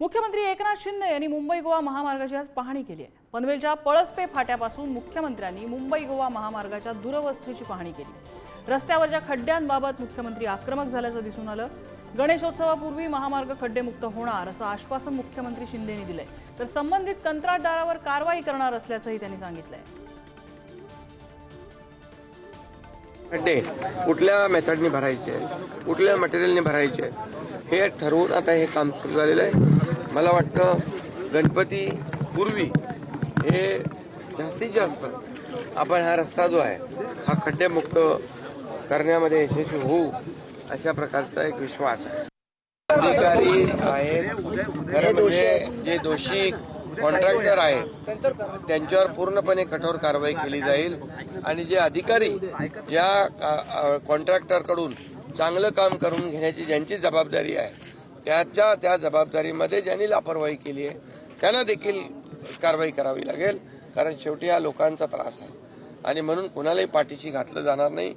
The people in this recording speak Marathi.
मुख्यमंत्री एकनाथ शिंदे यांनी मुंबई गोवा महामार्गाची आज पाहणी केली आहे. पनवेलच्या पळसपे फाट्यापासून मुख्यमंत्र्यांनी मुंबई गोवा महामार्गाच्या दुरवस्थेची पाहणी केली. रस्त्यावरच्या खड्ड्यांबाबत मुख्यमंत्री आक्रमक झाल्याचं दिसून आलं. गणेशोत्सवापूर्वी महामार्ग खड्डेमुक्त होणार असं आश्वासन मुख्यमंत्री शिंदेनी दिलंय. तर संबंधित कंत्राटदारावर कारवाई करणार असल्याचंही त्यांनी सांगितलंय. खड्डे कुठल्या मेथडनी भरायचे? कुठल्या मटेरियलने भरायचे? हे ठरवून आता हे काम सुरू झालेलं आहे. मला वाटतं गणपती पूर्वी हे जास्तीत जास्त आपण हा रस्ता जो आहे हा खड्डेमुक्त करण्यामध्ये यशस्वी होऊ अशा प्रकारचा एक विश्वास आहे. अधिकारी आहेत. म्हणजे जे दोषी कॉन्ट्रॅक्टर आहेत त्यांच्यावर पूर्णपणे कठोर कारवाई केली जाईल. आणि जे अधिकारी या कॉन्ट्रॅक्टरकडून चांगलं काम करून घेण्याची ज्यांची जबाबदारी आहे त्याच्या त्या जबाबदारीमध्ये ज्यांनी लापरवाही केली आहे त्यांना देखील कारवाई करावी लागेल. कारण शेवटी हा लोकांचा त्रास आहे. आणि म्हणून कुणालाही पाठीशी घातलं जाणार नाही.